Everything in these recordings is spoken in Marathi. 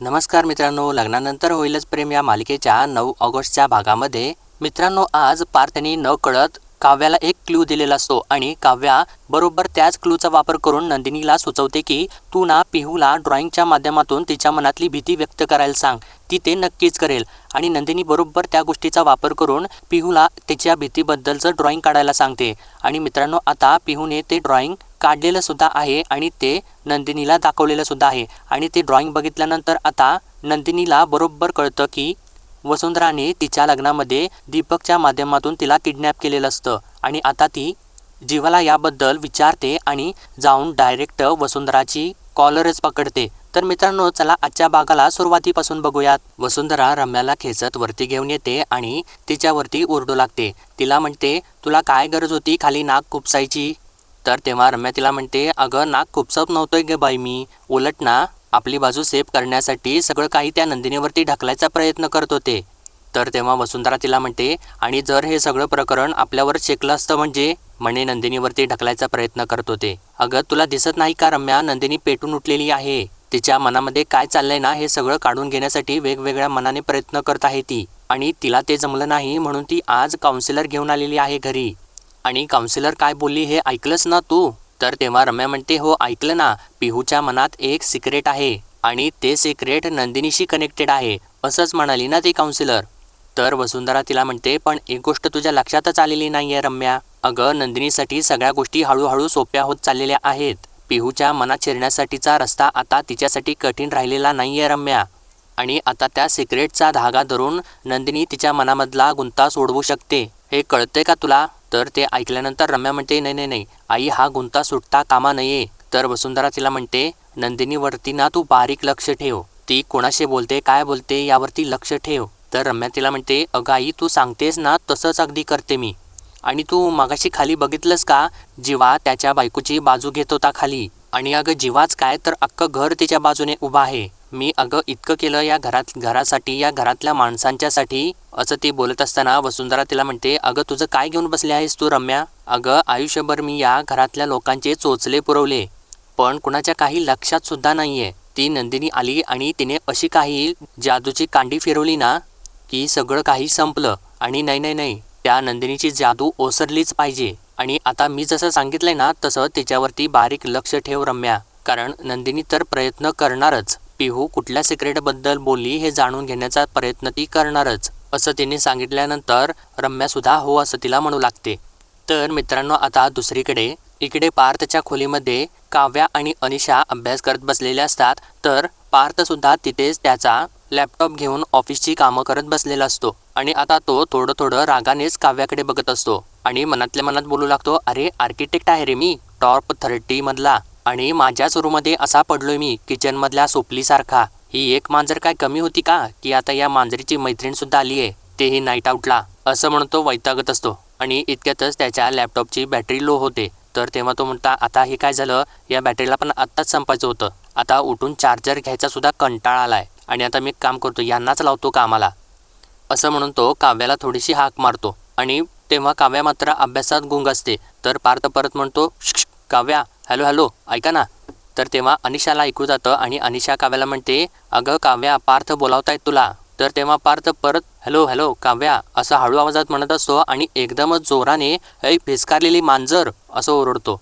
नमस्कार मित्रांनो लग्नानंतर होईलच प्रेम या मालिकेच्या नऊ ऑगस्टच्या भागामध्ये. मित्रांनो आज पार्थनी न कळत काव्याला एक क्लू दिलेला असतो आणि काव्या बरोबर त्याच क्लूचा वापर करून नंदिनीला सुचवते की तू ना पिहूला ड्रॉइंगच्या माध्यमातून तिच्या मनातली भीती व्यक्त करायला सांग. ती ते नक्कीच करेल. आणि नंदिनी बरोबर त्या गोष्टीचा वापर करून पिहूला तिच्या भीतीबद्दलचं ड्रॉइंग काढायला सांगते. आणि मित्रांनो आता पिहूने ते ड्रॉइंग काढलेलं सुद्धा आहे आणि ते नंदिनीला दाखवलेलं सुद्धा आहे. आणि ते ड्रॉइंग बघितल्यानंतर आता नंदिनीला बरोबर कळतं की वसुंधराने तिच्या लग्नामध्ये दीपकच्या माध्यमातून तिला किडनॅप केलेलं असतं. आणि आता ती जीवाला याबद्दल विचारते आणि जाऊन डायरेक्ट वसुंधराची कॉलरच पकडते. तर मित्रांनो चला आजच्या भागाला सुरुवातीपासून बघूयात. वसुंधरा रम्याला खेचत वरती घेऊन येते आणि तिच्यावरती ओरडू लागते. तिला म्हणते तुला काय गरज होती खाली नाक खुपसायची? तर तेव्हा रम्या तिला म्हणते अगं नाक खुपसप नव्हतोय गे बाई मी. उलट ना आपली बाजू सेफ करण्यासाठी सगळं काही त्या नंदिनीवरती ढकलायचा प्रयत्न करत होते. तर तेव्हा वसुंधरा तिला म्हणते आणि जर हे सगळं प्रकरण आपल्यावर शेकलं असतं म्हणजे? म्हणे नंदिनीवरती ढकलायचा प्रयत्न करत होते. अगं तुला दिसत नाही का रम्या नंदिनी पेटून उठलेली आहे? तिच्या मनामध्ये काय चाललंय ना हे सगळं काढून घेण्यासाठी वेगवेगळ्या मनाने प्रयत्न करत आहे ती. आणि तिला ते जमलं नाही म्हणून ती आज काउन्सिलर घेऊन आलेली आहे घरी. आणि काउन्सिलर काय बोलली हे ऐकलंस ना तू? तर तेव्हा रम्या म्हणते हो ऐकलं ना. पिहूच्या मनात एक सिक्रेट आहे आणि ते सिक्रेट नंदिनीशी कनेक्टेड आहे. असंच म्हणाली ना ती काउन्सिलर तर वसुंधरा तिला म्हणते पण एक गोष्ट तुझ्या लक्षातच आलेली नाही आहे रम्या. अगं नंदिनीसाठी सगळ्या गोष्टी हळूहळू सोप्या होत चाललेल्या आहेत. पिहूच्या मनात शिरण्यासाठीचा रस्ता आता तिच्यासाठी कठीण राहिलेला नाही आहे रम्या. आणि आता त्या सिक्रेटचा धागा धरून नंदिनी तिच्या मनामधला गुंता सोडवू शकते. हे कळतंय का तुला? तर ते ऐकल्यानंतर रम्या म्हणते नाही नाही नाही. आई हा गुंता सुटता कामा नये. तर वसुंधरा तिला म्हणते नंदिनीवरती ना तू बारीक लक्ष ठेव. ती कोणाशी बोलते काय बोलते यावरती लक्ष ठेव. तर रम्या तिला म्हणते अगं आई तू सांगतेस ना तसंच अगदी करते मी. आणि तू मागाशी खाली बघितलंस का जीवा त्याच्या बायकोची बाजू घेत होता खाली? आणि अगं जीवाच काय तर अख्खं घर तिच्या बाजूने उभं आहे. मी अगं इतकं केलं या घरात घरासाठी या घरातल्या माणसांच्यासाठी असं ती बोलत असताना वसुंधरा तिला म्हणते अगं तुझं काय घेऊन बसले आहेस तू रम्या? अगं आयुष्यभर मी या घरातल्या लोकांचे चोचले पुरवले. पण कुणाच्या काही लक्षात सुद्धा नाहीये. ती नंदिनी आली आणि तिने अशी काही जादूची कांडी फिरवली ना की सगळं काही संपलं. आणि नाही नाही नाही. त्या नंदिनीची जादू ओसरलीच पाहिजे. आणि आता मी जसं सांगितलंय ना तसं तिच्यावरती बारीक लक्ष ठेव रम्या. कारण नंदिनी तर प्रयत्न करणारच. पिहू कुठल्या सिक्रेटबद्दल बोलली हे जाणून घेण्याचा प्रयत्न ती करणारच. असं तिने सांगितल्यानंतर रम्या सुद्धा हो असं तिला म्हणू लागते. तर मित्रांनो आता दुसरीकडे. इकडे पार्थच्या खोलीमध्ये काव्या आणि अनिशा अभ्यास करत बसलेल्या असतात. तर पार्थ सुद्धा तिथेच त्याचा लॅपटॉप घेऊन ऑफिसची कामं करत बसलेला असतो आणि आता तो थोडं थोडं रागानेच काव्याकडे बघत असतो. आणि मनातल्या मनात बोलू लागतो अरे आर्किटेक्ट आहे रे मी टॉप थर्टी मधला. आणि माझ्याच रूममध्ये असा पडलोय मी किचनमधल्या सोपलीसारखा. ही एक मांजर काय कमी होती का? की आता या मांजरीची मैत्रीण सुद्धा आली आहे तेही नाईट आउटला असं म्हणतो वैतागत असतो. आणि इतक्यातच त्याच्या लॅपटॉपची बॅटरी लो होते. तर तेव्हा तो म्हणता आता हे काय झालं? या बॅटरीला पण आत्ताच संपायचं होतं. आता उठून चार्जर घ्यायचा सुद्धा कंटाळा आलाय. आणि आता मी एक काम करतो यांनाच लावतो कामाला. असं म्हणून तो काव्याला थोडीशी हाक मारतो. आणि तेव्हा काव्या मात्र अभ्यासात गुंग असते. तर पार्थ परत म्हणतो काव्या हॅलो हॅलो ऐका ना. तर तेव्हा अनिशाला ऐकू जातं आणि अनिशा काव्याला म्हणते अगं काव्या पार्थ बोलावतायत तुला. तर तेव्हा पार्थ परत हॅलो हॅलो काव्या असं हळू आवाजात म्हणत असतो आणि एकदमच जोराने ऐ फिसकारलेली मांजर असं ओरडतो.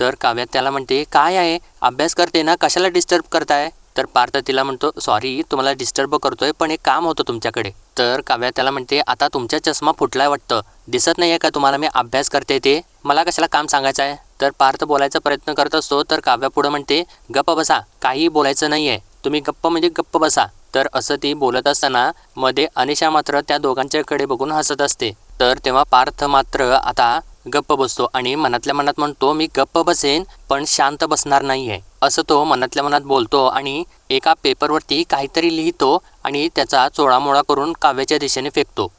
तर काव्या त्याला म्हणते काय आहे? अभ्यास करते ना कशाला डिस्टर्ब करताय? तर पार्थ तिला म्हणतो सॉरी तुम्हाला डिस्टर्ब करतोय पण एक काम होतं तुमच्याकडे. तर काव्या त्याला म्हणते आता तुमचा चष्मा फुटलाय वाटतं. दिसत नाहीये का तुम्हाला मी अभ्यास करते ते? मला कशाला काम सांगायचं आहे तर पार्थ बोलायचा प्रयत्न करत असतो तर काव्या पुढं म्हणते गप्प बसा काही बोलायचं नाहीये. तुम्ही गप्प म्हणजे गप्प बसा. तर असं ती बोलत असताना मध्ये अनिशा मात्र त्या दोघांच्याकडे बघून हसत असते. तर तेव्हा पार्थ मात्र आता गप्प बसतो आणि मनातल्या मनात म्हणतो मी गप्प बसेन पण शांत बसणार नाहीये. असं तो मनातल्या मनात बोलतो आणि एका पेपरवरती काहीतरी लिहितो आणि त्याचा चोळामोळा करून काव्याच्या दिशेने फेकतो.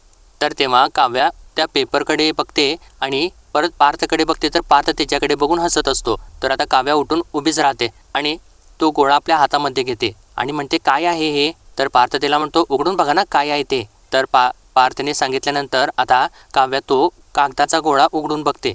तर तेव्हा काव्या त्या पेपरकडे बघते आणि परत पार्थकडे बघते तर पार्थ त्याच्याकडे बघून हसत असतो. तर आता काव्या उठून उभीच राहते आणि तो गोळा आपल्या हातामध्ये घेते आणि म्हणते काय आहे हे? तर पार्थ तिला म्हणतो उघडून बघा ना काय आहे ते. तर पा पार्थने सांगितल्यानंतर आता काव्या तो कागदाचा गोळा उघडून बघते.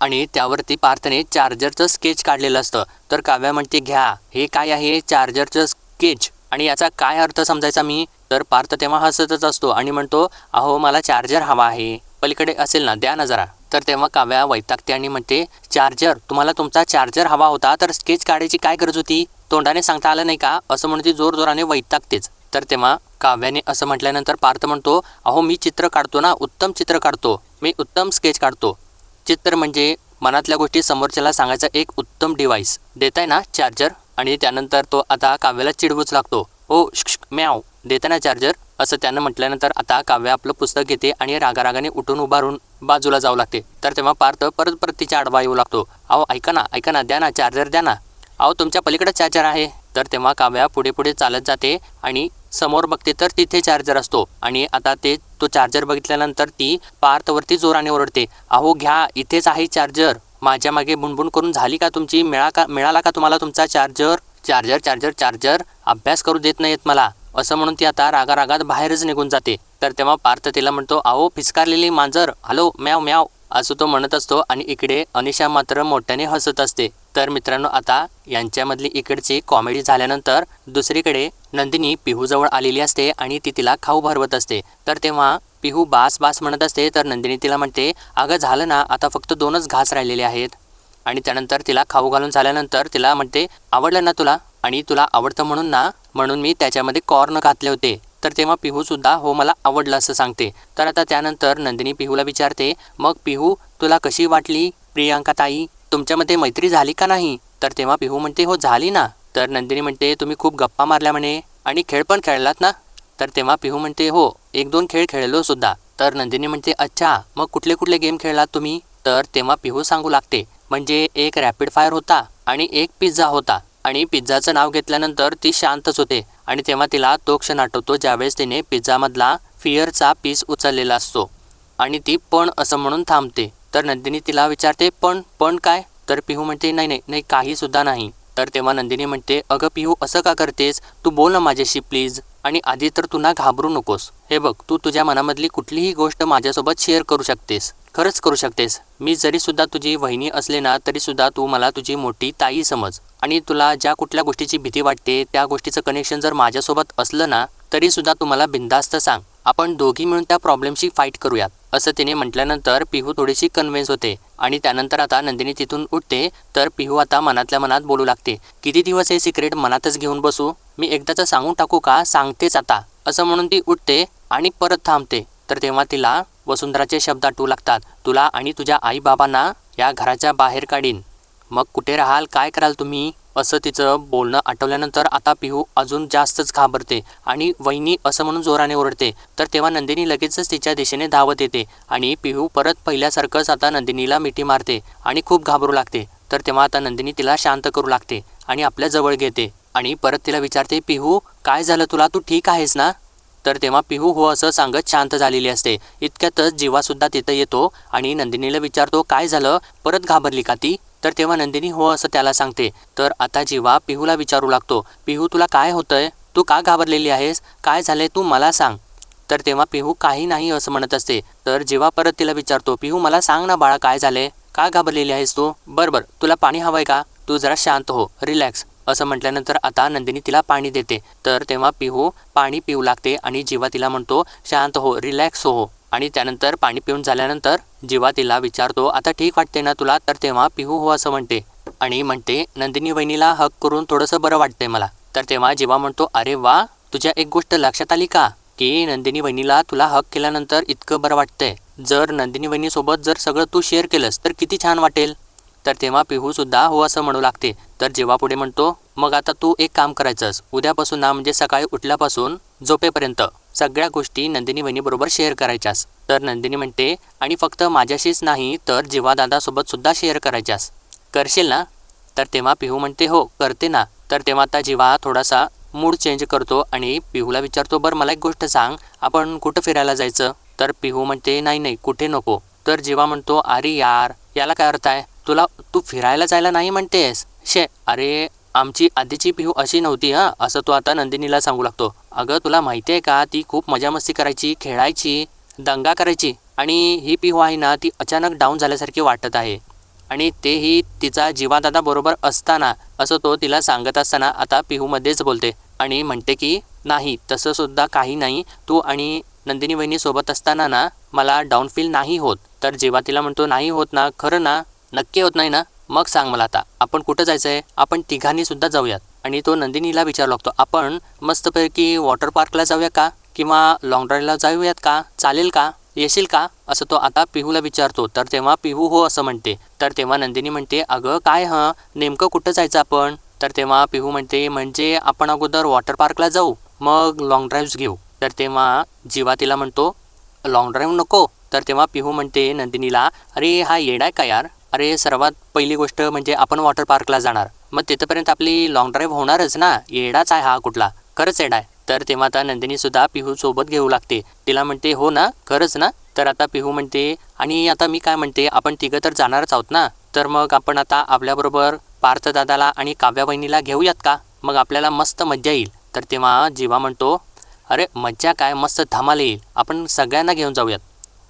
आणि त्यावरती पार्थने चार्जरचं स्केच काढलेलं असतं. तर काव्या म्हणते घ्या हे काय आहे चार्जरचं स्केच? आणि याचा काय अर्थ समजायचा मी? तर पार्थ तेव्हा हसतच असतो आणि म्हणतो अहो मला चार्जर हवा आहे. पलीकडे असेल ना द्या ना जरा. तर तेव्हा काव्या वैतागते आणि म्हणते चार्जर तुम्हाला तुमचा चार्जर हवा होता तर स्केच काढायची काय गरज होती? तोंडाने सांगता आलं नाही का? असं म्हणून ती जोर जोराने वैतागतेच. तर तेव्हा काव्याने असं म्हटल्यानंतर पार्थ म्हणतो अहो मी चित्र काढतो ना उत्तम चित्र काढतो. मी उत्तम स्केच काढतो. चित्र म्हणजे मनातल्या गोष्टी समोरच्याला सांगायचा एक उत्तम डिव्हाइस देताय ना चार्जर आणि त्यानंतर तो आता काव्याला चिडवूच लागतो. ओ म्याव देताय ना चार्जर असं त्यानं म्हटल्यानंतर आता काव्य आपलं पुस्तक घेते आणि रागारागाने उठून उभारून बाजूला जाऊ लागते. तर तेव्हा पार्थ परत परत तिच्या आडवा येऊ लागतो. अहो ऐका ना ऐका ना द्या ना चार्जर द्या ना. अहो तुमच्या पलीकडे चार्जर आहे. तर तेव्हा काव्या पुढे पुढे चालत जाते आणि समोर बघते तर तिथे चार्जर असतो. आणि आता ते तो चार्जर बघितल्यानंतर ती पार्थवरती जोराने ओरडते. अहो घ्या इथेच आहे चार्जर माझ्या मागे बुणबुण करून झाली का तुमची? मिळा का मिळाला का तुम्हाला तुमचा चार्जर चार्जर चार्जर चार्जर अभ्यास करू देत नाहीत मला. असं म्हणून ती आता रागा रागात बाहेरच निघून जाते. तर तेव्हा पार्थ तिला म्हणतो अहो फिसकारलेली मांजर. हॅलो म्याव म्याव. असं तो म्हणत असतो आणि इकडे अनिशा मात्र मोठ्याने हसत असते. तर मित्रांनो आता यांच्यामधली इकडची कॉमेडी झाल्यानंतर दुसरीकडे नंदिनी पिहूजवळ आलेली असते आणि ती तिला खाऊ भरवत असते. तर तेव्हा पिहू बास बास म्हणत असते तर नंदिनी तिला म्हणते अगं झालं ना आता फक्त दोनच घास राहिलेले आहेत. आणि त्यानंतर तिला खाऊ घालून झाल्यानंतर तिला म्हणते आवडलं ना तुला? आणि तुला आवडतं म्हणून ना म्हणून मी त्याच्यामध्ये कॉर्न घातले होते. तर तेव्हा पिहूसुद्धा हो मला आवडलं असं सांगते. तर आता त्यानंतर नंदिनी पिहूला विचारते मग पिहू तुला कशी वाटली? प्रियांका ताई तुमच्यामध्ये मैत्री झाली का नाही? तर तेव्हा पिहू म्हणते हो झाली ना. तर नंदिनी म्हणते तुम्ही खूप गप्पा मारल्या म्हणे आणि खेळ पण खेळलात ना? तर तेव्हा पिहू म्हणते हो एक दोन खेळ खेळलो सुद्धा. तर नंदिनी म्हणते अच्छा मग कुठले कुठले गेम खेळलात तुम्ही? तर तेव्हा पिहू सांगू लागते म्हणजे एक रॅपिड फायर होता आणि एक पिझ्झा होता. आणि पिझ्झाचं नाव घेतल्यानंतर ती शांतच होते आणि तेव्हा तिला तो क्षण आठवतो ज्यावेळेस तिने पिझ्झामधला फिअरचा पीस उचललेला असतो. आणि ती पण असं म्हणून थांबते. तर नंदिनी तिला विचारते पण पण काय? तर पिहू म्हणते नाही नाही नाही काहीसुद्धा नाही. तर तेव्हा नंदिनी म्हणते अगं पिहू असं का करतेस? तू बोल ना माझ्याशी प्लीज. आणि आधी तर तुला घाबरू नकोस. हे बघ तू तुझ्या मनामधली कुठलीही गोष्ट माझ्यासोबत शेअर करू शकतेस. खरंच करू शकतेस. मी जरीसुद्धा तुझी वहिनी असले ना तरीसुद्धा तू मला तुझी मोठी ताई समज. आणि तुला ज्या कुठल्या गोष्टीची भीती वाटते त्या गोष्टीचं कनेक्शन जर माझ्यासोबत असलं ना तरी सुद्धा तू बिंदास्त सांग. आपण दोघी मिळून त्या प्रॉब्लेमशी फाईट करूयात असं तिने म्हटल्यानंतर पिहू थोडीशी कन्व्हिन्स होते. आणि त्यानंतर आता नंदिनी तिथून उठते तर पिहू आता मनातल्या मनात बोलू लागते. किती दिवस हे सिक्रेट मनातच घेऊन बसू? मी एकदाचं सांगून टाकू का? सांगतेच आता. असं म्हणून ती उठते आणि परत थांबते. तर तेव्हा तिला वसुंधराचे शब्द आटू लागतात. तुला आणि तुझ्या आईबाबांना या घराच्या बाहेर काढीन. मग कुठे राहाल काय कराल तुम्ही? असं तिचं बोलणं आठवल्यानंतर आता पिहू अजून जास्तच घाबरते आणि वहिनी असं म्हणून जोराने ओरडते. तर तेव्हा नंदिनी लगेचच तिच्या दिशेने धावत येते आणि पिहू परत पहिल्यासारखंच आता नंदिनीला मिठी मारते आणि खूप घाबरू लागते. तर तेव्हा आता नंदिनी तिला शांत करू लागते आणि आपल्या जवळ घेते आणि परत तिला विचारते पिहू काय झालं तुला? तू ठीक आहेस ना? तर तेव्हा पिहू हो असं सांगत शांत झालेली असते. इतक्यातच जीवासुद्धा तिथं येतो आणि नंदिनीला विचारतो काय झालं? परत घाबरली का ती? तर तेव्हा नंदिनी हो असं त्याला सांगते तर आता जीवा पिहूला विचारू लागतो पिहू तुला काय होतंय? तू का घाबरलेली आहेस? काय झाले तू मला सांग. तर तेव्हा पिहू काही नाही असं म्हणत असते. तर जेव्हा परत तिला विचारतो पिहू मला सांग ना बाळा काय झाले का घाबरलेली आहेस तू? बरं बरं तुला पाणी हवंय का? तू जरा शांत हो रिलॅक्स. असं म्हटल्यानंतर आता नंदिनी तिला पाणी देते. तर तेव्हा पिहू पाणी पिऊ लागते आणि जीवा तिला म्हणतो शांत हो रिलॅक्स हो. आणि त्यानंतर पाणी पिऊन झाल्यानंतर जेव्हा तिला विचारतो आता ठीक वाटते ना तुला? तर तेव्हा पिहू हो असं म्हणते आणि म्हणते नंदिनी वहिनीला हक करून थोडंसं बरं वाटतंय मला. तर तेव्हा जेव्हा म्हणतो अरे वा तुझ्या एक गोष्ट लक्षात आली का? की नंदिनी वहिनीला तुला हक केल्यानंतर इतकं बरं वाटतंय. जर नंदिनी वहिनीसोबत जर सगळं तू शेअर केलंस तर किती छान वाटेल. तर तेव्हा पिहू सुद्धा हो असं म्हणू लागते. तर जेव्हा पुढे म्हणतो मग आता तू एक काम करायचंस. उद्यापासून ना म्हणजे सकाळी उठल्यापासून झोपेपर्यंत. सगळ्या गोष्टी नंदिनी बहिणीबरोबर शेअर करायच्यास. तर नंदिनी म्हणते आणि फक्त माझ्याशीच नाही तर जीवादादासोबत सुद्धा शेअर करायच्यास. करशील ना? तर तेव्हा पिहू म्हणते हो करते ना. तर तेव्हा आता जीवा थोडासा मूड चेंज करतो आणि पिहूला विचारतो बरं मला एक गोष्ट सांग आपण कुठं फिरायला जायचं? तर पिहू म्हणते नाही नाही कुठे नको. तर जीवा म्हणतो अरे यार याला काय अर्थ आहे? तुला तू फिरायला जायला नाही म्हणतेस? शे अरे आमची आधीची पिहू अशी नव्हती हां असं तो आता नंदिनीला सांगू लागतो. अगं तुला माहिती आहे का ती खूप मजा मस्ती करायची खेळायची दंगा करायची आणि ही पिहू आहे ना ती अचानक डाऊन झाल्यासारखी वाटत आहे. आणि तेही तिचा जीवादादा बरोबर असताना असं तो तिला सांगत असताना आता पिहूमध्येच बोलते आणि म्हणते की नाही तसं सुद्धा काही नाही. तू आणि नंदिनी वहिनी सोबत असताना ना मला डाऊन फील नाही होत. तर जेव्हा तिला म्हणतो नाही होत ना खरं ना नक्की होत नाही ना मग सांग मला आता आपण कुठं जायचं आहे आपण तिघांनी सुद्धा जाऊयात. आणि तो नंदिनीला विचारू लागतो आपण मस्तपैकी वॉटर पार्कला जाऊया का? किंवा लॉंग ड्राईव्हला जाऊयात का? चालेल का? येशील का? असं तो आता पिहूला विचारतो. तर तेव्हा पिहू हो असं म्हणते. तर तेव्हा नंदिनी म्हणते अगं काय हं? नेमकं कुठं जायचं आपण? तर तेव्हा पिहू म्हणते म्हणजे आपण अगोदर वॉटर पार्कला जाऊ मग लॉंग ड्राईव्ह घेऊ. तर तेव्हा जीवा तिला म्हणतो लॉंग ड्राईव्ह नको. तर तेव्हा पिहू म्हणते नंदिनीला अरे हा येडाय आहे का यार? अरे सर्वात पहिली गोष्ट म्हणजे आपण वॉटर पार्कला जाणार. मग तिथंपर्यंत आपली लॉंग ड्राईव्ह होणारच ना? येडाच आहे हा कुठला? खरंच येडा आहे. तर तेव्हा आता नंदिनी सुद्धा पिहू सोबत घेऊ लागते. तिला म्हणते हो ना? खरंच ना? तर आता पिहू म्हणते आणि आता मी काय म्हणते? आपण तिघं तर जाणारच आहोत ना? तर मग आपण आता आपल्याबरोबर पार्थ दादाला आणि काव्या बहिणीला घेऊयात का? मग आपल्याला मस्त मज्जा येईल. तर तेव्हा जीवा म्हणतो अरे मज्जा काय? मस्त धमाल येईल. आपण सगळ्यांना घेऊन जाऊयात.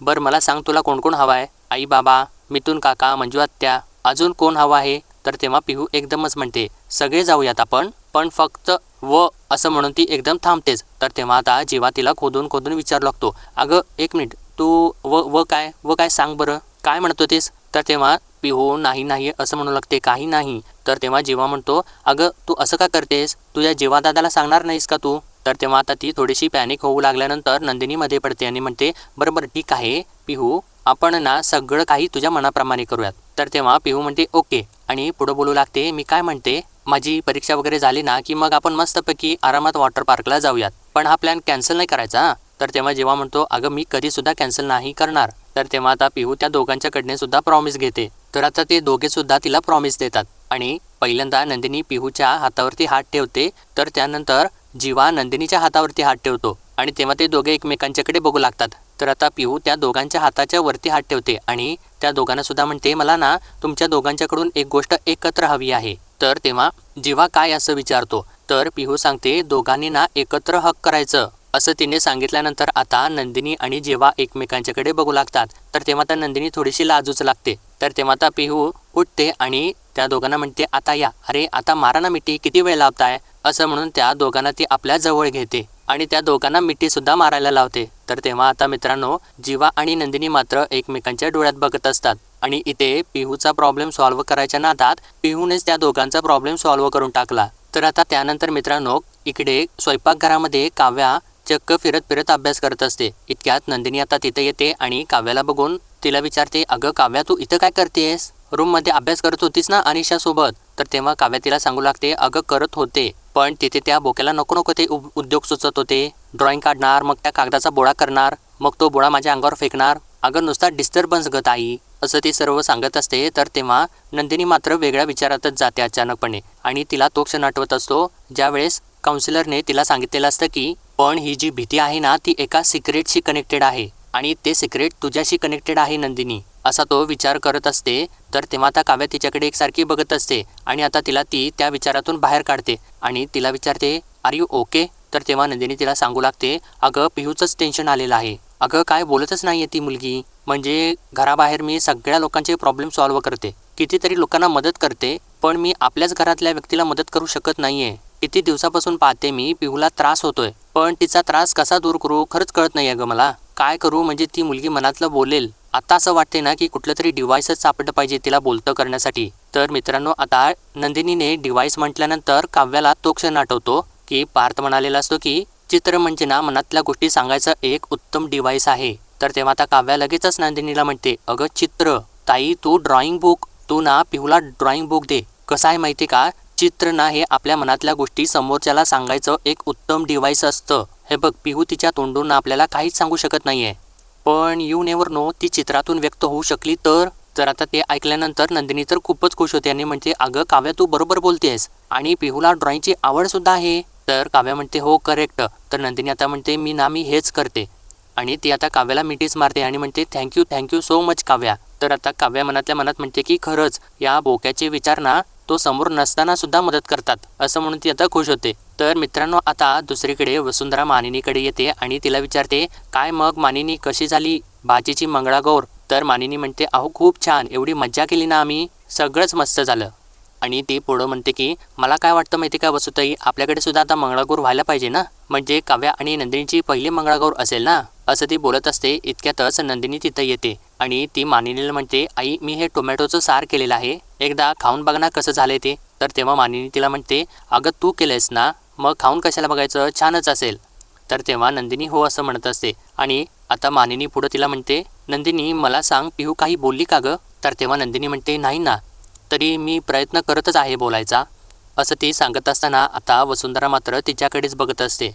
बरं मला सांग तुला कोण कोण हवा आहे? आई बाबा मिथून काका मंजू आत्या अजून कोण हवा आहे? तर तेव्हा पिहू एकदमच म्हणते सगळे जाऊयात आपण पण फक्त व असं म्हणून ती एकदम थांबतेच. तर तेव्हा आता जेव्हा तिला खोदून खोदून विचारू लागतो अगं एक मिनिट तू व व काय? व काय सांग बरं काय म्हणतो तेस तर तेव्हा पिहू नाही नाही असं म्हणू लागते काही नाही. तर तेव्हा जेव्हा म्हणतो अगं तू असं का करतेस? तुझ्या जेव्हा दादाला सांगणार नाहीस का तू? तर तेव्हा आता ती थोडीशी पॅनिक होऊ लागल्यानंतर नंदिनीमध्ये पडते आणि म्हणते बरं बरं ठीक आहे. पिहू आपण ना सगळं काही तुझ्या मनाप्रमाणे करूयात. तर तेव्हा पिहू म्हणते ओके. आणि पुढं बोलू लागते मी काय म्हणते? माझी परीक्षा वगैरे झाली ना की मग आपण मस्तपैकी आरामात वॉटर पार्कला जाऊयात. पण हा प्लॅन कॅन्सल नाही करायचा तर तेव्हा जेव्हा म्हणतो अगं मी कधीसुद्धा कॅन्सल नाही करणार. तर तेव्हा आता पिहू त्या दोघांच्याकडने सुद्धा प्रॉमिस घेते. तर आता ते दोघे सुद्धा तिला प्रॉमिस देतात. आणि पहिल्यांदा नंदिनी पिहूच्या हातावरती हात ठेवते तर त्यानंतर जीवा नंदिनीच्या हातावरती हात ठेवतो. आणि तेव्हा ते दोघे एकमेकांच्याकडे बघू लागतात. तर आता पिहू त्या दोघांच्या हाताच्या वरती हात ठेवते आणि त्या दोघांना सुद्धा म्हणते मला ना तुमच्या दोघांच्याकडून एक गोष्ट एकत्र हवी आहे. तर तेव्हा जीवा काय असं विचारतो? तर पिहू सांगते दोघांनी ना एकत्र हक करायचं. असं तिने सांगितल्यानंतर आता नंदिनी आणि जेव्हा एकमेकांच्याकडे बघू लागतात. तर तेव्हा त्या नंदिनी थोडीशी लाजूच लागते. तर तेव्हा आता पिहू उठते आणि त्या दोघांना म्हणते आता या. अरे आता मारा ना मिठी किती वेळ लावताय? असं म्हणून त्या दोघांना ती आपल्या जवळ घेते. आणि त्या दोघांना मिठी सुद्धा मारायला लावते. तर तेव्हा आता मित्रांनो जीवा आणि नंदिनी मात्र एकमेकांच्या डोळ्यात बघत असतात. आणि इथे पिहूचा प्रॉब्लेम सॉल्व्ह करायच्या नादात पिहूनेच त्या दोघांचा प्रॉब्लेम सॉल्व्ह करून टाकला. तर आता त्यानंतर मित्रांनो इकडे स्वयंपाकघरामध्ये काव्या चक्क फिरत फिरत अभ्यास करत असते. इतक्यात नंदिनी आता तिथे येते आणि काव्याला बघून तिला विचारते अगं काव्या तू इथं काय करतेस रूममध्ये अभ्यास करत होतीस ना अनिशासोबत? तर तेव्हा काव्या तिला सांगू लागते अगं करत होते. पण तिथे त्या बोक्याला नको नको ते उ- उद्योग सुचत होते. ड्रॉइंग काढणार मग त्या कागदाचा बोळा करणार मग तो बोळा माझ्या अंगावर फेकणार. अगं नुसता डिस्टर्बन्स गत आई असं ती सर्व सांगत असते तर तेव्हा नंदिनी मात्र वेगळ्या विचारातच जाते अचानकपणे. आणि तिला तो क्षण आठवत असतो ज्यावेळेस काउन्सिलरने तिला सांगितलेलं असतं की पण ही जी भीती आहे ना ती एका सिक्रेटशी कनेक्टेड आहे. आणि ते सिक्रेट तुझ्याशी कनेक्टेड आहे नंदिनी. असा तो विचार करत असते तर तेव्हा आता काव्या तिच्याकडे एकसारखी बघत असते आणि आता तिला ती त्या विचारातून बाहेर काढते आणि तिला विचारते आर यू ओके तर तेव्हा नंदिनी तिला सांगू लागते अगं पिहूचंच टेन्शन आलेलं आहे. अगं काय बोलतच नाही आहे ती मुलगी. म्हणजे घराबाहेर मी सगळ्या लोकांचे प्रॉब्लेम सॉल्व्ह करते. कितीतरी लोकांना मदत करते पण मी आपल्याच घरातल्या व्यक्तीला मदत करू शकत नाही आहे किती दिवसापासून पाहते मी पिहूला त्रास होतोय. पण तिचा त्रास कसा दूर करू खरंच कळत नाही ग मला. काय करू म्हणजे ती मुलगी मनातलं बोलेल. आता असं वाटते ना की कुठलं तरी डिव्हाइसच सापडलं पाहिजे तिला बोलतं करण्यासाठी. तर मित्रांनो आता नंदिनीने डिव्हाइस म्हटल्यानंतर काव्याला तो क्षण आठवतो की पार्थ म्हणालेला असतो की चित्र म्हणजे ना मनातल्या गोष्टी सांगायचं एक उत्तम डिव्हाइस आहे. तर तेव्हा आता काव्या लगेचच नंदिनीला म्हणते अगं चित्र ताई तू ड्रॉइंग बुक तू ना पिहूला ड्रॉइंग बुक दे. कसं आहे माहिती का? चित्र ना हे आपल्या मनातल्या गोष्टी समोरच्याला सांगायचं एक उत्तम डिव्हाइस असतं. हे बघ पिहू तिच्या तोंडून आपल्याला काहीच सांगू शकत नाहीये. पण यू नेवर नो ती चित्रातून व्यक्त होऊ शकली तर. तर आता ते ऐकल्यानंतर नंदिनी तर खूपच खुश होते आणि म्हणते अगं काव्या तू बरोबर बोलतेस आणि पिहूला ड्रॉइंगची आवड सुद्धा आहे. तर काव्या म्हणते हो करेक्ट तर नंदिनी आता म्हणते मी ना मी हेच करते. आणि ती आता काव्याला मिठीच मारते आणि म्हणते thank you thank you so much Kavya. तर आता काव्या मनातल्या मनात म्हणते की खरंच या बोक्याचे विचार ना तो समोर नसताना सुद्धा मदत करतात. असं म्हणून ती आता खुश होते. तर मित्रांनो आता दुसरीकडे वसुंधरा मानिनीकडे येते आणि तिला विचारते काय मग मानिनी कशी झाली भाजीची मंगळागौर? तर मानिनी म्हणते अहो खूप छान एवढी मज्जा केली ना आम्ही सगळंच मस्त झालं. आणि ती पुढं म्हणते की मला काय वाटतं माहिती का वसुताई आपल्याकडे सुद्धा आता मंगळागौर व्हायला पाहिजे ना? म्हणजे काव्या आणि नंदिनीची पहिली मंगळागौर असेल ना? असं ती बोलत असते इतक्यातच नंदिनी तिथं येते आणि ती मानिनीला म्हणते आई मी हे टोमॅटोचं सार केलेलं आहे एकदा खाऊन बघ ना कसं झालंय ते. तर तेव्हा मानिनी तिला म्हणते अगं तू केलंयस ना? मग खाऊन कशाला बघायचं? छानच असेल. तर तेव्हा नंदिनी हो असं म्हणत असते. आणि आता मानिनी पुढं तिला म्हणते नंदिनी मला सांग पिहू काही बोलली का गं? तर तेव्हा नंदिनी म्हणते नाही ना. तरी मी प्रयत्न करतच आहे बोलायचा. असं ती सांगत असताना आता वसुंधरा मात्र तिच्याकडेच बघत असते.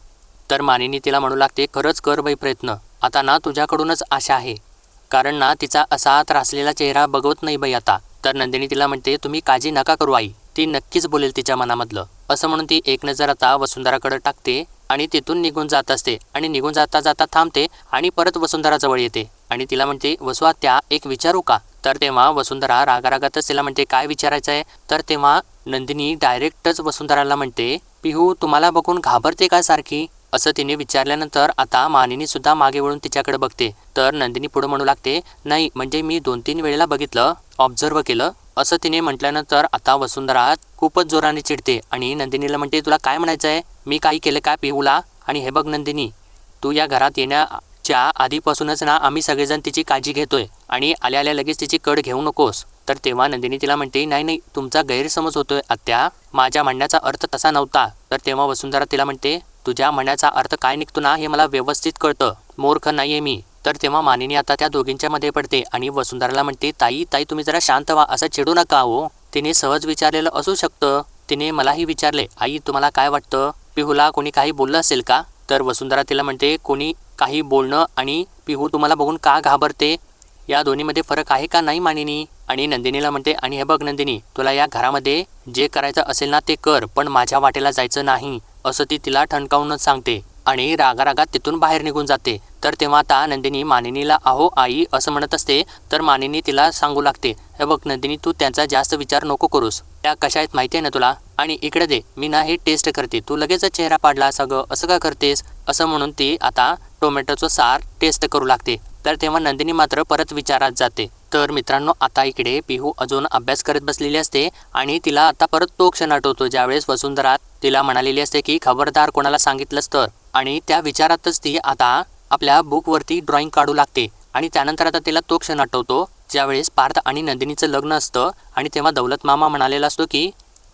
तर मानिनी तिला म्हणू लागते खरंच कर बाई प्रयत्न. आता ना तुझ्याकडूनच आशा आहे. कारण ना तिचा असा त्रासलेला चेहरा बघवत नाही बाई आता. तर नंदिनी तिला म्हणते तुम्ही काळजी नका करू आई. ती नक्कीच बोलेल तिच्या मनामधलं. असं म्हणून ती एक नजर आता वसुंधराकडे टाकते आणि तिथून निघून जात असते. आणि निघून जाता जाता थांबते आणि परत वसुंधराजवळ येते. आणि तिला म्हणते वसुआ त्या एक विचारू का? तर तेव्हा वसुंधरा रागारागातच तिला म्हणते काय विचारायचं आहे तर तेव्हा नंदिनी डायरेक्टच वसुंधराला म्हणते पिहू तुम्हाला बघून घाबरते का सारखी? असं तिने विचारल्यानंतर आता मानिनी सुद्धा मागे वळून तिच्याकडे बघते. तर नंदिनी पुढे म्हणू लागते नाही म्हणजे मी दोन तीन वेळेला बघितलं ऑब्झर्व केलं असं तिने म्हटल्यानंतर आता वसुंधरा खूपच जोराने चिडते आणि नंदिनीला म्हणते तुला काय म्हणायचं आहे? मी काही केलं काय पिहूला आणि हे बघ नंदिनी तू या घरात येण्याच्या आधीपासूनच ना आम्ही सगळेजण तिची काळजी घेतोय आणि आल्या आल्या लगेच तिची कड घेऊ नकोस. तर तेव्हा नंदिनी तिला म्हणते नाही नाही तुमचा गैरसमज होतोय आत्या. माझ्या म्हणण्याचा अर्थ तसा नव्हता. तर तेव्हा वसुंधरा तिला म्हणते तुझ्या म्हणण्याचा अर्थ काय निघतो ना हे मला व्यवस्थित कळतं. मूर्ख नाहीये मी. तर तेव्हा मानिनी आता त्या दोघींच्या मध्ये पडते आणि वसुंधराला म्हणते ताई ताई तुम्ही जरा शांत व्हा असं चिडू नका हो. तिने सहज विचारलेलं असू शकतं. तिने मलाही विचारले आई तुम्हाला काय वाटतं? पिहूला कोणी काही बोललं असेल का? तर वसुंधरा तिला म्हणते कोणी काही बोलणं आणि पिहू तुम्हाला बघून का घाबरते? या दोन्हीमध्ये फरक आहे का नाही मानिनी? आणि नंदिनीला म्हणते आणि हे बघ नंदिनी तुला या घरामध्ये जे करायचं असेल ना ते कर पण माझ्या वाटेला जायचं नाही असं ती तिला ठणकावूनच सांगते. आणि रागारागात तिथून बाहेर निघून जाते. तर तेव्हा आता नंदिनी मानिनीला अहो आई असं म्हणत असते तर मानिनी तिला सांगू लागते. हे बघ नंदिनी तू त्यांचा जास्त विचार नको करूस. त्या कशा आहेत माहिती आहे ना तुला? आणि इकडे दे मी ना हे टेस्ट करते. तू लगेच चेहरा पाडला सगळं असं का करतेस? असं म्हणून ती आता टोमॅटोचं सार टेस्ट करू लागते. तर तेव्हा नंदिनी मात्र परत विचारात जाते. तर मित्रांनो आता इकडे पिहू अजून अभ्यास करत बसलेली असते आणि तिला आता परत तो क्षण आठवतो. ज्यावेळेस वसुंधरा तिला म्हणालेली असते की खबरदार कोणाला सांगितलंस तर? आणि त्या विचारातच ती आता आपल्या बुकवरती ड्रॉइंग काढू लागते. आणि त्यानंतर आता तिला तो क्षण आठवतो ज्यावेळेस पार्थ आणि नंदिनीचं लग्न असतं आणि तेव्हा दौलत मामा म्हणालेला असतो की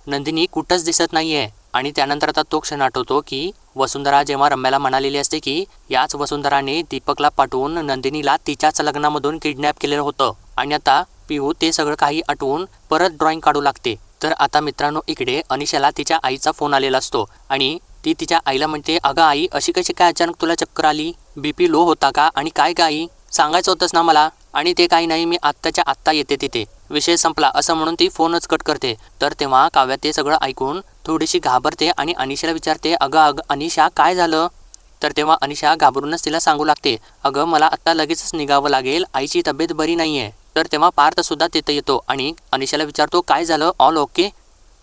नंदिनी कुठंच दिसत नाही आहे आणि त्यानंतर आता तो क्षण आठवतो की वसुंधरा जेव्हा रम्याला म्हणालेली असते की याच वसुंधराने दीपकला पाठवून नंदिनीला तिच्याच लग्नामधून किडनॅप केलेलं होतं. आणि आता पिहू ते सगळं काही आठवून परत ड्रॉइंग काढू लागते. तर आता मित्रांनो इकडे अनिशाला तिच्या आईचा फोन आलेला असतो. आणि ती तिच्या आईला म्हणते अगं आई अशी कशी काय अचानक तुला चक्कर आली? बी पी लो होता का? आणि काय काय आई? सांगायचं होतंच ना मला? आणि ते काही नाही मी आत्ताच्या आत्ता येते तिथे. विषय संपला. असं म्हणून ती फोनच कट करते. तर तेव्हा काव्या ते सगळं ऐकून थोडीशी घाबरते आणि अनिशाला विचारते अगं अगं अनिशा काय झालं? तर तेव्हा अनिशा घाबरूनच तिला सांगू लागते अगं मला आत्ता लगेचच निघावं लागेल. आईची तब्येत बरी नाही आहे तर तेव्हा पार्थ सुद्धा तिथं येतो आणि अनिशाला विचारतो काय झालं? ऑल ओके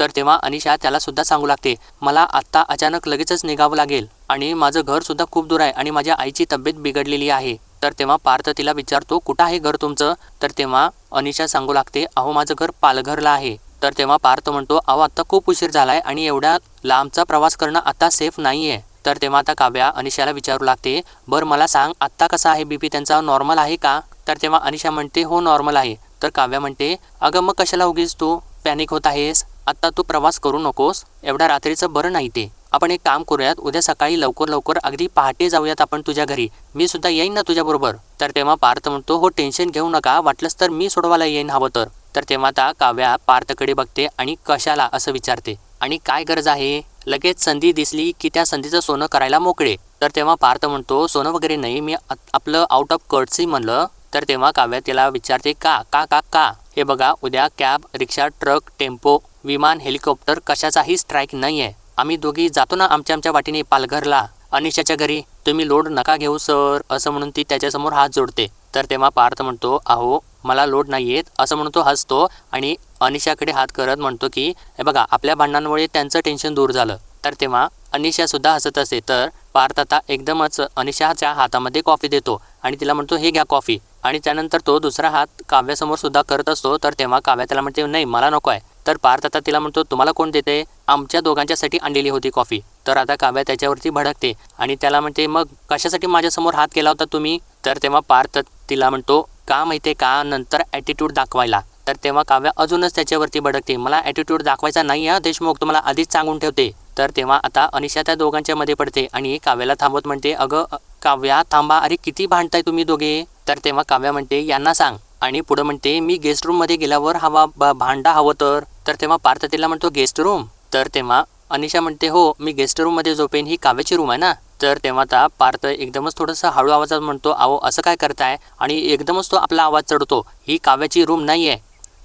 तर तेव्हा अनिशा त्याला सुद्धा सांगू लागते मला आत्ता अचानक लगेचच निघावं लागेल आणि माझं घर सुद्धा खूप दूर आहे आणि माझ्या आईची तब्येत बिघडलेली आहे. तर तेव्हा पार्थ तिला विचारतो कुठं आहे घर तुमचं? तर तेव्हा अनिशा सांगू लागते अहो माझं घर पालघरला आहे. तर तेव्हा पार्थ म्हणतो अहो आत्ता खूप उशीर झालाय आणि एवढ्या लांबचा प्रवास करणं आता सेफ नाही आहे तर तेव्हा आता काव्या अनिशाला विचारू लागते बरं मला सांग आत्ता कसा आहे बीपी? त्यांचा नॉर्मल आहे का? तर तेव्हा अनिशा म्हणते हो नॉर्मल आहे. तर काव्या म्हणते अगं मग कशाला उगीच तू पॅनिक होत आहेस? आत्ता तू प्रवास करू नकोस. एवढ्या रात्रीचं बरं नाही ते. आपण एक काम करूयात उद्या सकाळी लवकर लवकर अगदी पहाटे जाऊयात आपण तुझ्या घरी. मी सुद्धा येईन ना तुझ्याबरोबर. तर तेव्हा पार्थ म्हणतो हो टेन्शन घेऊ नका. वाटलंच तर मी सोडवायला येईन हवं तर. तर तेव्हा आता काव्या पार्थकडे बघते आणि कशाला असं विचारते. आणि काय गरज आहे? लगेच संधी दिसली की त्या संधीचं सोनं करायला मोकळे. तर तेव्हा पार्थ म्हणतो सोनं वगैरे नाही मी आपलं आउट ऑफ कर्टसी म्हणलं. तर तेव्हा काव्या तिला विचारते का का का का? हे बघा उद्या कॅब रिक्षा ट्रक टेम्पो विमान हेलिकॉप्टर कशाचाही स्ट्राईक नाही आहे आम्ही दोघी जातो ना आमच्या आमच्या वाटीने पालघरला. अनिशाच्या घरी तुम्ही लोड नका घेऊ सर असं म्हणून ती त्याच्यासमोर हात जोडते. तर तेव्हा पार्थ म्हणतो अहो मला लोड नाही येत असं म्हणून तो हसतो आणि अनिशाकडे हात करत म्हणतो की हे बघा आपल्या भांडणांमुळे त्यांचं टेन्शन दूर झालं. तर तेव्हा अनिशा सुद्धा हसत असते तर पार्थ आता एकदमच अनिशाच्या हातामध्ये कॉफी देतो. आणि तिला म्हणतो हे घ्या कॉफी. आणि त्यानंतर तो दुसरा हात काव्यासमोर सुद्धा करत असतो. तर तेव्हा काव्या त्याला म्हणते नाही मला नको आहे. तर पार्थ आता तिला म्हणतो तुम्हाला कोण देते? आमच्या दोघांच्यासाठी आणलेली होती कॉफी. तर आता काव्या त्याच्यावरती भडकते आणि त्याला म्हणते मग कशासाठी माझ्यासमोर हात केला होता तुम्ही? तर तेव्हा पार्थ तिला म्हणतो का माहिती का? नंतर ॲटिट्यूड दाखवायला. तर तेव्हा काव्या अजूनच त्याच्यावरती भडकते. मला ॲटिट्यूड दाखवायचा नाही आहे देशमुख. तुम्हाला आधीच सांगून ठेवते. तर तेव्हा आता अनिशा त्या दोघांच्या मध्ये पडते आणि काव्याला थांबवत म्हणते अगं काव्या थांबा. अरे किती भांडताय तुम्ही दोघे? तर तेव्हा काव्या म्हणते यांना सांग. आणि पुढं म्हणते मी गेस्ट रूममध्ये गेल्यावर हवा ब- भांडा हवं तर. तर तेव्हा पार्थ तिला म्हणतो गेस्ट रूम तर तेव्हा अनिशा म्हणते हो मी गेस्ट रूममध्ये झोपेन ही काव्याची रूम आहे ना? तर तेव्हा आता पार्थ एकदमच थोडंसं हळू आवाजात म्हणतो अहो असं काय करताय? आणि एकदमच तो आपला आवाज चढतो ही काव्याची रूम नाही आहे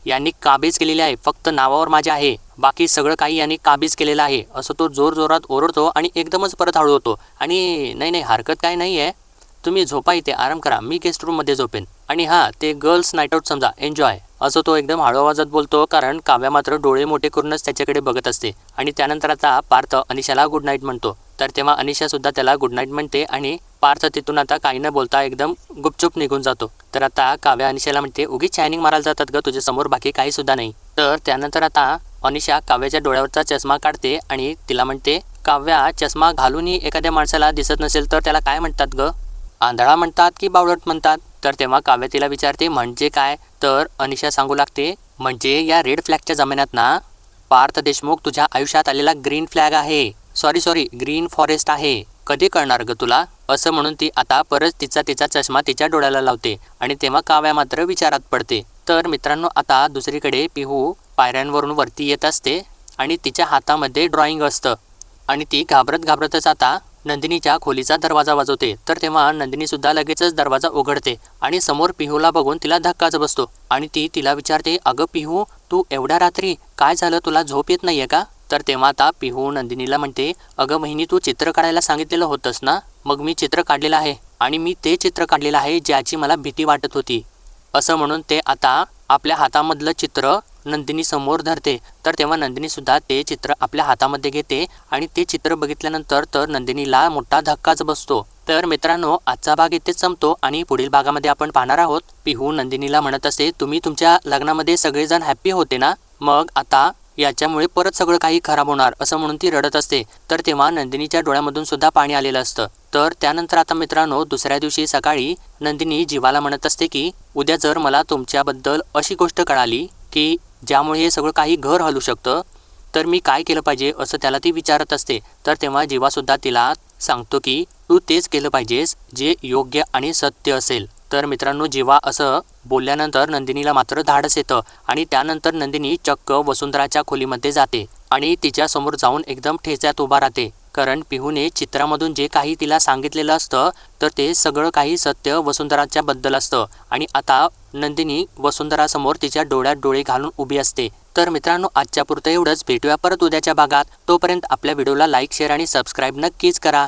यांनी काबीज केलेली आहे फक्त नावावर माझ्या आहे. बाकी सगळं काही यांनी काबीज केलेलं आहे. असं तो जोर जोरात ओरडतो आणि एकदमच परत हळू होतो आणि नाही नाही हरकत काय नाही आहे. तुम्ही झोपा इथे आराम करा. मी गेस्ट रूममध्ये झोपेन. आणि हां ते गर्ल्स नाईट आऊट समजा. एन्जॉय असं तो एकदम हळू आवाजात बोलतो कारण काव्या मात्र डोळे मोठे करूनच त्याच्याकडे बघत असते. आणि त्यानंतर आता पार्थ अनिशाला गुड नाईट म्हणतो. तर तेव्हा अनिशासुद्धा त्याला गुड नाईट म्हणते आणि पार्थ तिथून आता काही न बोलता एकदम गुपचूप निघून जातो. तर आता काव्या अनिशाला म्हणते उगीच शायनिंग मारायला जातात ग तुझ्यासमोर बाकी काहीसुद्धा नाही. तर त्यानंतर आता अनिशा काव्याच्या डोळ्यावरचा चष्मा काढते आणि तिला म्हणते काव्या चष्मा घालूनही एखाद्या माणसाला दिसत नसेल तर त्याला काय म्हणतात ग? आंधळा म्हणतात की बावळट म्हणतात. तर तेव्हा काव्य तिला विचारते म्हणजे काय? तर अनिशा सांगू लागते म्हणजे या रेड फ्लॅगच्या जमान्यात ना पार्थ देशमुख तुझ्या आयुष्यात आलेला ग्रीन फ्लॅग आहे. सॉरी सॉरी ग्रीन फॉरेस्ट आहे. कधी कळणार ग तुला? असं म्हणून ती आता परत तिचा तिचा चष्मा तिच्या डोळ्याला लावते आणि तेव्हा काव्या मात्र विचारात पडते. तर मित्रांनो आता दुसरीकडे पिहू पायऱ्यांवरून वरती येत असते आणि तिच्या हातामध्ये ड्रॉइंग असतं. आणि ती घाबरत घाबरतच आता नंदिनीच्या खोलीचा दरवाजा वाजवते. तर तेव्हा नंदिनीसुद्धा लगेचच दरवाजा उघडते आणि समोर पिहूला बघून तिला धक्काच बसतो. आणि ती तिला विचारते अगं पिहू तू एवढ्या रात्री काय झालं? तुला झोप येत नाहीये का? तर तेव्हा आता पिहू नंदिनीला म्हणते अगं बहिणी तू चित्र काढायला सांगितलेलं होतंस ना? मग मी चित्र काढलेलं आहे आणि मी ते चित्र काढलेलं आहे ज्याची मला भीती वाटत होती. असं म्हणून ते आता आपल्या हातामधलं चित्र नंदिनी समोर धरते. तर तेव्हा नंदिनीसुद्धा ते चित्र आपल्या हातामध्ये घेते आणि ते चित्र बघितल्यानंतर तर नंदिनीला मोठा धक्काच बसतो. तर मित्रांनो आजचा भाग इथे संपतो आणि पुढील भागामध्ये आपण पाहणार आहोत. पिहू नंदिनीला म्हणत असते तुम्ही तुमच्या लग्नामध्ये सगळेजण हॅप्पी होते ना? मग आता याच्यामुळे परत सगळं काही खराब होणार असं म्हणून ती रडत असते. तर तेव्हा नंदिनीच्या डोळ्यामधून सुद्धा पाणी आलेलं असतं. तर त्यानंतर आता मित्रांनो दुसऱ्या दिवशी सकाळी नंदिनी जीवाला म्हणत असते की उद्या जर मला तुमच्याबद्दल अशी गोष्ट कळाली की ज्यामुळे हे सगळं काही घर हलू शकतं तर मी काय केलं पाहिजे असं त्याला ती विचारत असते. तर तेव्हा जीवासुद्धा तिला सांगतो की तू तेच केलं पाहिजेस जे योग्य आणि सत्य असेल. तर मित्रांनो जीवा असं बोलल्यानंतर नंदिनीला मात्र धाडस येतं आणि त्यानंतर नंदिनी चक्क वसुंधराच्या खोलीमध्ये जाते आणि तिच्यासमोर जाऊन एकदम ठेच्यात उभा राहते. कारण पिहूने चित्रामधून जे काही तिला सांगितलेलं असतं तर ते सगळं काही सत्य वसुंधराच्या बद्दल असतं. आणि आता नंदिनी वसुंधरासमोर तिच्या डोळ्यात डोळे घालून उभी असते. तर मित्रांनो आजच्या पुरतं एवढंच. भेटूया परत उद्याच्या भागात. तोपर्यंत आपल्या व्हिडिओला लाईक शेअर आणि सबस्क्राईब नक्कीच करा.